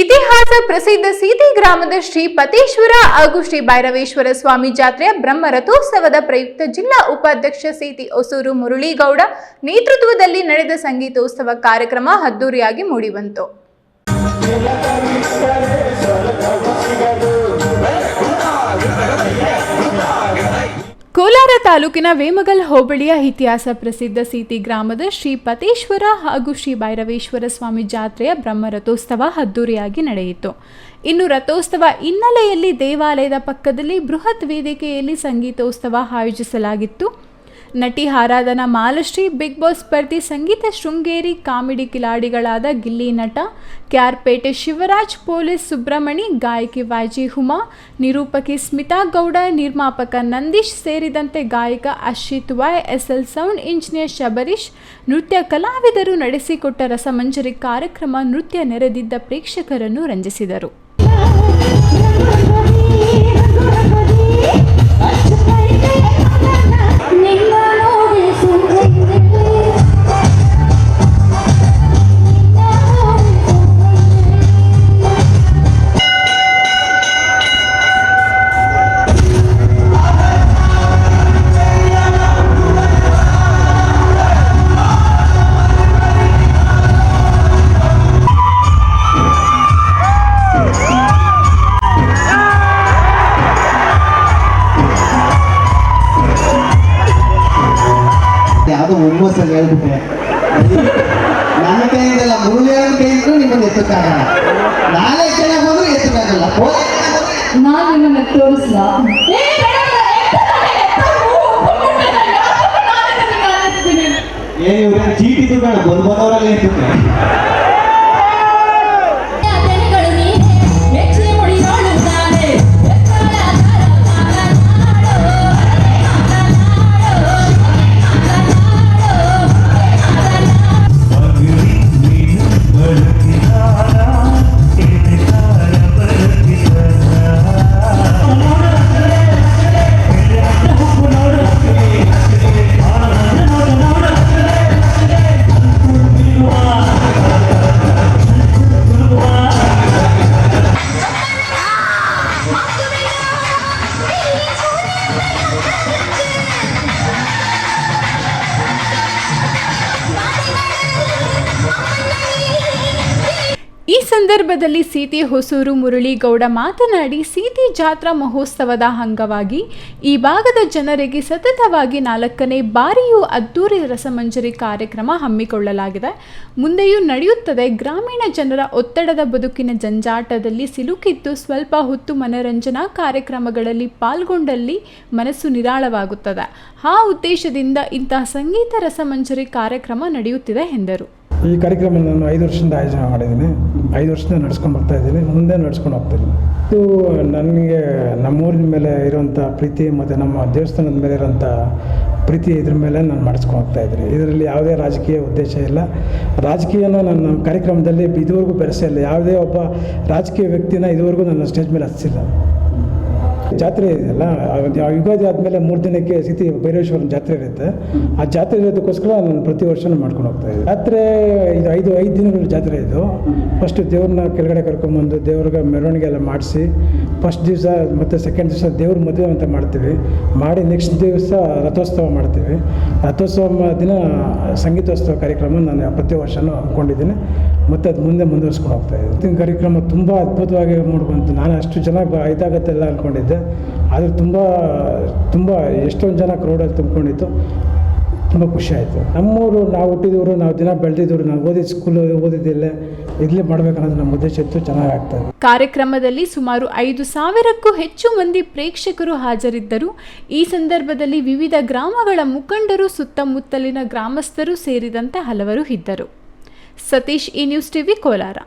ಇತಿಹಾಸ ಪ್ರಸಿದ್ಧ ಸೀತಿ ಗ್ರಾಮದ ಶ್ರೀ ಪತೇಶ್ವರ ಹಾಗೂ ಶ್ರೀ ಭೈರವೇಶ್ವರ ಸ್ವಾಮಿ ಜಾತ್ರೆಯ ಬ್ರಹ್ಮ ರಥೋತ್ಸವದ ಪ್ರಯುಕ್ತ ಜಿಲ್ಲಾ ಉಪಾಧ್ಯಕ್ಷ ಸೀತಿ ಹೊಸೂರು ಮುರಳೀಗೌಡ ನೇತೃತ್ವದಲ್ಲಿ ನಡೆದ ಸಂಗೀತೋತ್ಸವ ಕಾರ್ಯಕ್ರಮ ಅದ್ದೂರಿಯಾಗಿ ಮೂಡಿಬಂತು. ಕೋಲಾರ ತಾಲೂಕಿನ ವೇಮಗಲ್ ಹೋಬಳಿಯ ಇತಿಹಾಸ ಪ್ರಸಿದ್ಧ ಸೀತಿ ಗ್ರಾಮದ ಶ್ರೀ ಪತೇಶ್ವರ ಹಾಗೂ ಶ್ರೀ ಭೈರವೇಶ್ವರ ಸ್ವಾಮಿ ಜಾತ್ರೆಯ ಬ್ರಹ್ಮ ರಥೋತ್ಸವ ಅದ್ದೂರಿಯಾಗಿ ನಡೆಯಿತು. ಇನ್ನು ರಥೋತ್ಸವ ಹಿನ್ನೆಲೆಯಲ್ಲಿ ದೇವಾಲಯದ ಪಕ್ಕದಲ್ಲಿ ಬೃಹತ್ ವೇದಿಕೆಯಲ್ಲಿ ಸಂಗೀತೋತ್ಸವ ಆಯೋಜಿಸಲಾಗಿತ್ತು. ನಟಿ ಆರಾಧನಾ ಮಾಲಶ್ರೀ, ಬಿಗ್ ಬಾಸ್ ಸ್ಪರ್ಧಿ ಸಂಗೀತ ಶೃಂಗೇರಿ ಕಾಮಿಡಿ ಕಿಲಾಡಿಗಳಾದ ಗಿಲ್ಲಿ ನಟ, ಕ್ಯಾರ್ಪೇಟೆ ಶಿವರಾಜ್, ಪೊಲೀಸ್ ಸುಬ್ರಹ್ಮಣಿ, ಗಾಯಕಿ ವಾಜಿ ಹುಮಾ, ನಿರೂಪಕಿ ಸ್ಮಿತಾ ಗೌಡ, ನಿರ್ಮಾಪಕ ನಂದೀಶ್ ಸೇರಿದಂತೆ ಗಾಯಕ Ashit Y S L sound engineer Shabarish, ನೃತ್ಯ ಕಲಾವಿದರು ನಡೆಸಿಕೊಟ್ಟ ರಸಮಂಜರಿ ಕಾರ್ಯಕ್ರಮ ನೃತ್ಯ ನೆರೆದಿದ್ದ ಪ್ರೇಕ್ಷಕರನ್ನು ರಂಜಿಸಿದರು. ಯಾವುದೋ ಹುಮ್ಮಸ್ಸಲ್ಲಿ ಹೇಳ್ಬಿಟ್ಟೆ. ನನ್ನ ಕೈಯಿಂದಲ್ಲ ಮುರುಳಿಯವ್ರ ಕೈಯಿಂದಲೂ ನಿಮ್ಮನ್ನು ಎತ್ತಕ್ಕಾಗಲ್ಲ. ನಾಳೆ ಚೆನ್ನಾಗಿ ಹೋದ್ರೂ ಎತ್ತಕ್ಕಾಗಲ್ಲ. ನಾನು. ನಿಮ್ಮನ್ನ ತೋರಿಸಲ? ಏನು ಇವ್ರ ಚೀಟಿ ದುಡ್ಡು ಬಂದು ಬಂದವರಲ್ಲಿ ಎತ್ತುತ್ತೆ. ಸಂದರ್ಭದಲ್ಲಿ ಸೀತಿ ಹೊಸೂರು ಮುರಳಿಗೌಡ ಮಾತನಾಡಿ, ಸೀತಿ ಜಾತ್ರಾ ಮಹೋತ್ಸವದ ಅಂಗವಾಗಿ ಈ ಭಾಗದ ಜನರಿಗೆ ಸತತವಾಗಿ ನಾಲ್ಕನೇ ಬಾರಿಯೂ ಅದ್ದೂರಿ ರಸಮಂಜರಿ ಕಾರ್ಯಕ್ರಮ ಹಮ್ಮಿಕೊಳ್ಳಲಾಗಿದೆ. ಮುಂದೆಯೂ ನಡೆಯುತ್ತದೆ. ಗ್ರಾಮೀಣ ಜನರ ಒತ್ತಡದ ಬದುಕಿನ ಜಂಜಾಟದಲ್ಲಿ ಸಿಲುಕಿದ್ದು, ಸ್ವಲ್ಪ ಹೊತ್ತು ಮನರಂಜನಾ ಕಾರ್ಯಕ್ರಮಗಳಲ್ಲಿ ಪಾಲ್ಗೊಂಡಲ್ಲಿ ಮನಸ್ಸು ನಿರಾಳವಾಗುತ್ತದೆ. ಆ ಉದ್ದೇಶದಿಂದ ಇಂತಹ ಸಂಗೀತ ರಸಮಂಜರಿ ಕಾರ್ಯಕ್ರಮ ನಡೆಯುತ್ತಿದೆ, ಎಂದರು. ಈ ಕಾರ್ಯಕ್ರಮ ನಾನು ಐದು ವರ್ಷದಿಂದ ಆಯೋಜನೆ ಮಾಡಿದ್ದೀನಿ. ಐದು ವರ್ಷದಿಂದ ನಡ್ಸ್ಕೊಂಡು ಬರ್ತಾ ಇದ್ದೀನಿ. ಮುಂದೆ ನಡ್ಸ್ಕೊಂಡು ಹೋಗ್ತೀನಿ. ಇದು ನನಗೆ ನಮ್ಮೂರಿನ ಮೇಲೆ ಇರುವಂಥ ಪ್ರೀತಿ ಮತ್ತು ನಮ್ಮ ದೇವಸ್ಥಾನದ ಮೇಲೆ ಇರೋಂಥ ಪ್ರೀತಿ ಇದ್ರ ಮೇಲೆ ನಾನು ಮಾಡಿಸ್ಕೊಂಡು ಹೋಗ್ತಾ ಇದ್ದೀನಿ. ಇದರಲ್ಲಿ ಯಾವುದೇ ರಾಜಕೀಯ ಉದ್ದೇಶ ಇಲ್ಲ. ರಾಜಕೀಯನ ನನ್ನ ಕಾರ್ಯಕ್ರಮದಲ್ಲಿ ಇದುವರೆಗೂ ಬೆರೆಸಿಲ್ಲ. ಯಾವುದೇ ಒಬ್ಬ ರಾಜಕೀಯ ವ್ಯಕ್ತಿನ ಇದುವರೆಗೂ ನನ್ನ ಸ್ಟೇಜ್ ಮೇಲೆ ಹಚ್ಚಿಲ್ಲ. ಜಾತ್ರೆ ಇದೆಯಲ್ಲ ಆ ಯುಗಾದಿ ಆದಮೇಲೆ ಮೂರು ದಿನಕ್ಕೆ ಸಿತಿ ಭೈರವೇಶ್ವರನ ಜಾತ್ರೆ ಇರುತ್ತೆ. ಆ ಜಾತ್ರೆ ಇರೋದಕ್ಕೋಸ್ಕರ ನಾನು ಪ್ರತಿ ವರ್ಷನೂ ಮಾಡ್ಕೊಂಡು ಹೋಗ್ತಾ ಇದ್ದೆ ಜಾತ್ರೆ ಇದು ಐದು ಐದು ದಿನಗಳ ಜಾತ್ರೆ ಇದು. ಫಸ್ಟ್ ದೇವ್ರನ್ನ ಕೆಳಗಡೆ ಕರ್ಕೊಂಬಂದು ದೇವ್ರಿಗೆ ಮೆರವಣಿಗೆ ಎಲ್ಲ ಮಾಡಿಸಿ ಫಸ್ಟ್ ದಿವಸ ಮತ್ತು ಸೆಕೆಂಡ್ ದಿವಸ ದೇವ್ರ ಮದುವೆ ಅಂತ ಮಾಡ್ತೀವಿ. ಮಾಡಿ ನೆಕ್ಸ್ಟ್ ದಿವಸ ರಥೋತ್ಸವ ಮಾಡ್ತೀವಿ. ರಥೋತ್ಸವ ದಿನ ಸಂಗೀತೋತ್ಸವ ಕಾರ್ಯಕ್ರಮ ನಾನು ಪ್ರತಿ ವರ್ಷನೂ ಹಮ್ಮಿಕೊಂಡಿದ್ದೀನಿ. ಮತ್ತು ಅದು ಮುಂದೆ ಮುಂದುವರ್ಸ್ಕೊಂಡು ಹೋಗ್ತಾ ಇದೆ ಇವತ್ತಿನ ಕಾರ್ಯಕ್ರಮ ತುಂಬ ಅದ್ಭುತವಾಗಿ ಮೂಡಿಬಂತು ನಾನು ಅಷ್ಟು ಜನ ಬ- ಇದಾಗತ್ತೆ ಎಲ್ಲ ಅಂದ್ಕೊಂಡಿದ್ದೆ ಆದರೆ ತುಂಬ ತುಂಬ ಎಷ್ಟೊಂದು ಜನ ಕ್ರೌಡಲ್ಲಿ ತುಂಬಿಕೊಂಡಿತ್ತು. ತುಂಬ ಖುಷಿ ಆಯಿತು. ನಮ್ಮೂರು ನಾವು ಹುಟ್ಟಿದವರು, ನಾವು ದಿನ ಬೆಳೆದಿದ್ದವರು, ನಾವು ಓದಿದ ಸ್ಕೂಲು ಓದಿದ್ದಿಲ್ಲ. ಇಲ್ಲೇ ಮಾಡ್ಬೇಕನ್ನೋದು ನಮ್ಮ ಉದ್ದೇಶ ಇತ್ತು. ಚೆನ್ನಾಗಿ ಆಗ್ತದೆ ಕಾರ್ಯಕ್ರಮದಲ್ಲಿ ಸುಮಾರು ಐದು ಸಾವಿರಕ್ಕೂ ಹೆಚ್ಚು ಮಂದಿ ಪ್ರೇಕ್ಷಕರು ಹಾಜರಿದ್ದರು. ಈ ಸಂದರ್ಭದಲ್ಲಿ ವಿವಿಧ ಗ್ರಾಮಗಳ ಮುಖಂಡರು, ಸುತ್ತಮುತ್ತಲಿನ ಗ್ರಾಮಸ್ಥರು ಸೇರಿದಂತೆ ಹಲವರು ಇದ್ದರು. ಸತೀಶ್ ಈ ನ್ಯೂಸ್ ಟಿವಿ ಕೋಲಾರ.